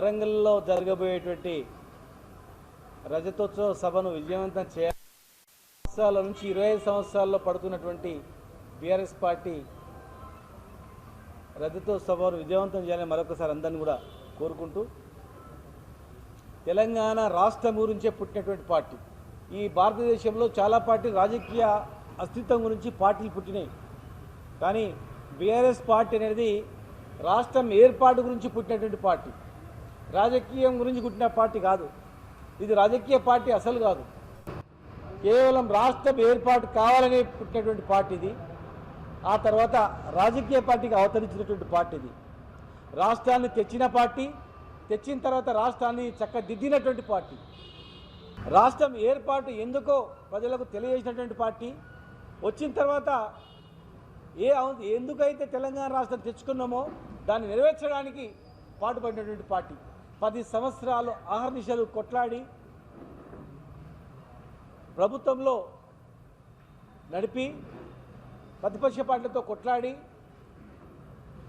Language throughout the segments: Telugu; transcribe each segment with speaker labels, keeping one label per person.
Speaker 1: వరంగల్లో జరగబోయేటువంటి రజతోత్సవ సభను విజయవంతం చేయాలి సంవత్సరాల నుంచి ఇరవై ఐదు సంవత్సరాల్లో పడుతున్నటువంటి బీఆర్ఎస్ పార్టీ రజతోత్సవాన్ని విజయవంతం చేయాలని మరొకసారి అందరిని కూడా కోరుకుంటూ తెలంగాణ రాష్ట్రం గురించే పుట్టినటువంటి పార్టీ. ఈ భారతదేశంలో చాలా పార్టీ రాజకీయ అస్తిత్వం గురించి పార్టీలు పుట్టినాయి. కానీ బీఆర్ఎస్ పార్టీ అనేది రాష్ట్రం ఏర్పాటు గురించి పుట్టినటువంటి పార్టీ. రాజకీయం గురించి కుట్టిన పార్టీ కాదు. ఇది రాజకీయ పార్టీ అసలు కాదు. కేవలం రాష్ట్రం ఏర్పాటు కావాలని పుట్టినటువంటి పార్టీ ఇది ఆ తర్వాత రాజకీయ పార్టీకి అవతరించినటువంటి పార్టీ ఇది రాష్ట్రాన్ని తెచ్చిన పార్టీ తెచ్చిన తర్వాత రాష్ట్రాన్ని చక్కదిద్దినటువంటి పార్టీ. రాష్ట్రం ఏర్పాటు ఎందుకో ప్రజలకు తెలియజేసినటువంటి పార్టీ. వచ్చిన తర్వాత ఏ ఎందుకైతే తెలంగాణ రాష్ట్రం తెచ్చుకున్నామో దాన్ని నెరవేర్చడానికి పాటుపడినటువంటి పార్టీ. పది సంవత్సరాలు ఆహర్నిశలు కొట్లాడి ప్రభుత్వంలో నడిపి ప్రతిపక్ష పార్టీలతో కొట్లాడి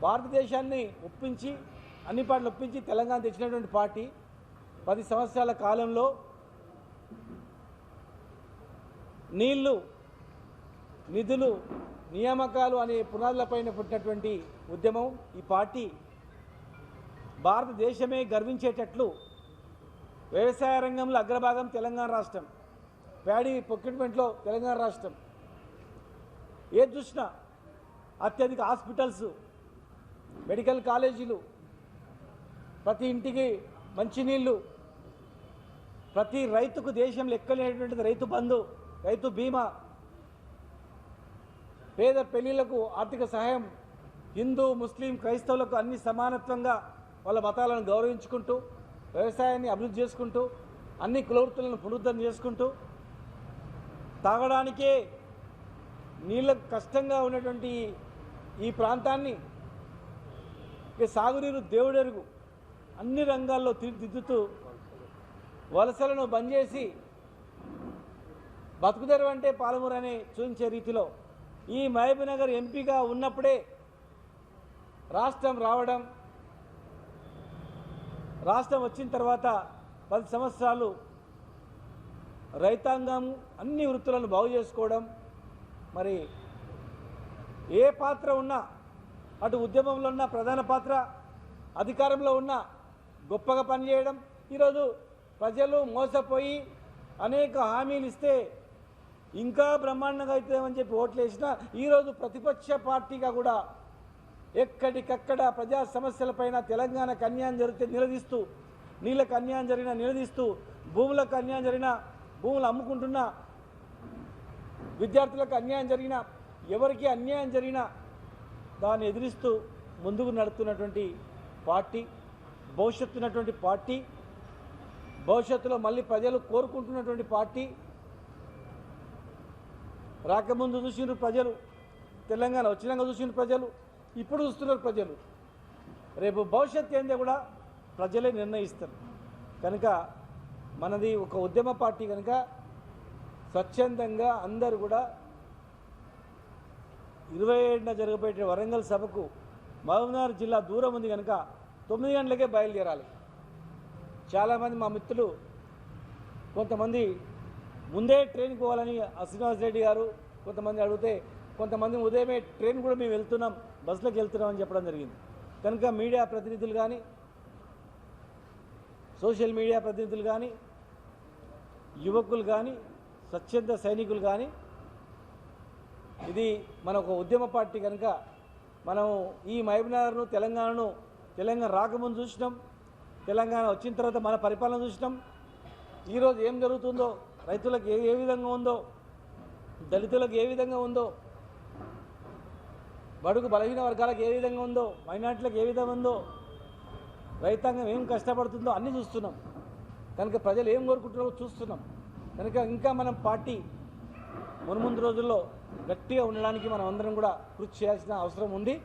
Speaker 1: భారతదేశాన్ని ఒప్పించి అన్ని పార్టీలు ఒప్పించి తెలంగాణ తెచ్చినటువంటి పార్టీ పది సంవత్సరాల కాలంలో నీళ్ళు నిధులు నియామకాలు అనే పునాదులపైన పుట్టినటువంటి ఉద్యమం ఈ పార్టీ భారతదేశమే గర్వించేటట్లు వ్యవసాయ రంగంలో అగ్రభాగం తెలంగాణ రాష్ట్రం. ప్యాడీ ప్రొక్యూర్మెంట్లో తెలంగాణ రాష్ట్రం. ఏది చూసినా అత్యధిక హాస్పిటల్స్ మెడికల్ కాలేజీలు ప్రతి ఇంటికి మంచినీళ్ళు ప్రతి రైతుకు దేశంలో ఎక్కలేనటువంటిది రైతు బంధు రైతు బీమా పేద పెళ్ళిళ్ళకు ఆర్థిక సహాయం హిందూ ముస్లిం క్రైస్తవులకు అన్ని సమానత్వంగా వాళ్ళ మతాలను గౌరవించుకుంటూ వ్యవసాయాన్ని అభివృద్ధి చేసుకుంటూ అన్ని కులవృత్తులను పునరుద్ధరణ చేసుకుంటూ తాగడానికే నీళ్ళకు కష్టంగా ఉన్నటువంటి ఈ- ప్రాంతాన్ని సాగునీరు దేవుడెరుగు అన్ని రంగాల్లో తీర్చిదిద్దుతూ వలసలను బంద్ చేసి బతుకుదెరువు అంటే పాలమూరు అని చూపించే రీతిలో ఈ మహబూబ్నగర్ ఎంపీగా ఉన్నప్పుడే రాష్ట్రం రావడం రాష్ట్రం వచ్చిన తర్వాత పది సంవత్సరాలు రైతాంగం అన్ని వృత్తులను బాగు చేసుకోవడం మరి ఏ పాత్ర ఉన్నా అటు ఉద్యమంలో ఉన్న ప్రధాన పాత్ర అధికారంలో ఉన్న గొప్పగా పనిచేయడం. ఈరోజు ప్రజలు మోసపోయి అనేక హామీలు ఇస్తే ఇంకా బ్రహ్మాండంగా అవుతామని చెప్పి ఓట్లు వేసిన ఈరోజు ప్రతిపక్ష పార్టీగా కూడా ఎక్కడికక్కడ ప్రజా సమస్యలపైన తెలంగాణకు అన్యాయం జరిగితే నిలదీస్తూ నీళ్ళకు అన్యాయం జరిగినా నిలదీస్తూ భూములకు అన్యాయం జరిగినా భూములు అమ్ముకుంటున్నా విద్యార్థులకు అన్యాయం జరిగినా ఎవరికి అన్యాయం జరిగినా దాన్ని ఎదిరిస్తూ ముందుకు నడుస్తున్నటువంటి పార్టీ భవిష్యత్తున్నటువంటి పార్టీ భవిష్యత్తులో మళ్ళీ ప్రజలు కోరుకుంటున్నటువంటి పార్టీ. రాకముందు చూసిన ప్రజలు తెలంగాణ వచ్చినాక చూసిన ప్రజలు. ఇప్పుడు చూస్తున్నారు ప్రజలు. రేపు భవిష్యత్తు ఏందో కూడా ప్రజలే నిర్ణయిస్తారు. కనుక మనది ఒక ఉద్యమ పార్టీ కనుక స్వచ్ఛందంగా అందరు కూడా ఇరవై ఏడున జరగబోయే వరంగల్ సభకు మహబూబ్నగర్ జిల్లా దూరం ఉంది కనుక తొమ్మిది గంటలకే బయలుదేరాలి. చాలామంది మా మిత్రులు కొంతమంది ముందే ట్రైన్కి పోవాలని ఆ శ్రీనివాస్ రెడ్డి గారు కొంతమంది అడిగితే కొంతమంది ఉదయమే ట్రైన్ కూడా మేము వెళ్తున్నాం బస్సులోకి వెళ్తున్నాం అని చెప్పడం జరిగింది. కనుక మీడియా ప్రతినిధులు కానీ సోషల్ మీడియా ప్రతినిధులు కానీ యువకులు కానీ స్వచ్ఛంద సైనికులు కానీ ఇది మన ఒక ఉద్యమ పార్టీ కనుక మనం ఈ మహబూబ్నగర్ను తెలంగాణను తెలంగాణ రాకముందు చూసినాం తెలంగాణ వచ్చిన తర్వాత మన పరిపాలన చూసినాం. ఈరోజు ఏం జరుగుతుందో రైతులకు ఏ ఏ విధంగా ఉందో దళితులకు ఏ విధంగా ఉందో బడుగు బలహీన వర్గాలకు ఏ విధంగా ఉందో మైనార్టీలకు ఏ విధంగా ఉందో రైతాంగం ఏం కష్టపడుతుందో అన్నీ చూస్తున్నాం. కనుక ప్రజలు ఏం కోరుకుంటున్నారో చూస్తున్నాం. కనుక ఇంకా మనం పార్టీ మున్ముందు రోజుల్లో గట్టిగా ఉండడానికి మనం అందరం కూడా కృషి చేయాల్సిన అవసరం ఉంది.